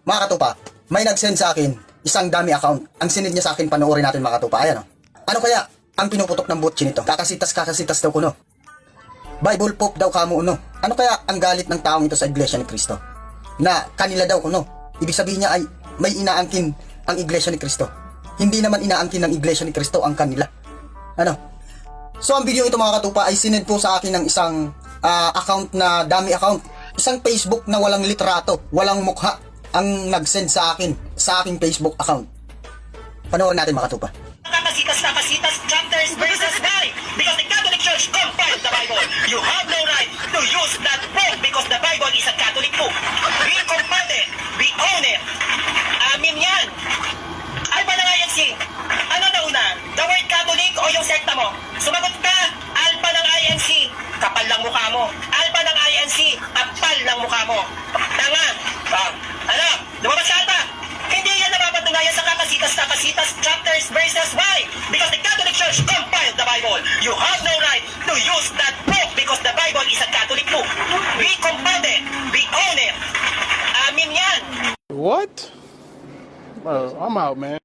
Mga katupa, may nag-send sa akin isang dummy account. Ang sinid niya sa akin, panoorin natin mga katupa. Ayan o. Ano kaya ang pinuputok ng butchi nito? Kakasitas kakasitas daw kuno. Bible Pope daw kamo uno. Ano kaya ang galit ng taong ito sa Iglesia ni Cristo? Na kanila daw kuno. Ibig sabihin niya ay may inaangkin ang Iglesia ni Cristo. Hindi naman inaangkin ng Iglesia ni Cristo ang kanila. Ano? So ang video ito mga katupa ay sinend po sa akin ng isang ah, account na dummy account. Isang Facebook na walang litrato, walang mukha ang nag-send sa akin sa aking Facebook account. Panoorin natin mga katupa. Kakasitas, kakasitas, chapters, verses, why? Because the Catholic Church compiled the Bible. You have no right to use that book because the Bible is a Catholic book. We compiled it. We own it. Amin yan. Alpha ng INC. Ano na una? The word Catholic o yung sekta mo? Sumagot ka. Alpha ng INC. Kapal lang mukha mo. Alpha ng INC. Kapal lang mukha mo. Tanga. Ah, ano? Lumabas ka ata. Hindi yan napapatunayan sa kakasitas, kakasitas, chapters, verses. Why? Because the Catholic Church compiled the Bible. You have no right to use that book because the Bible is a Catholic book. We compiled it. We own yan. What? Bro, I'm out, man.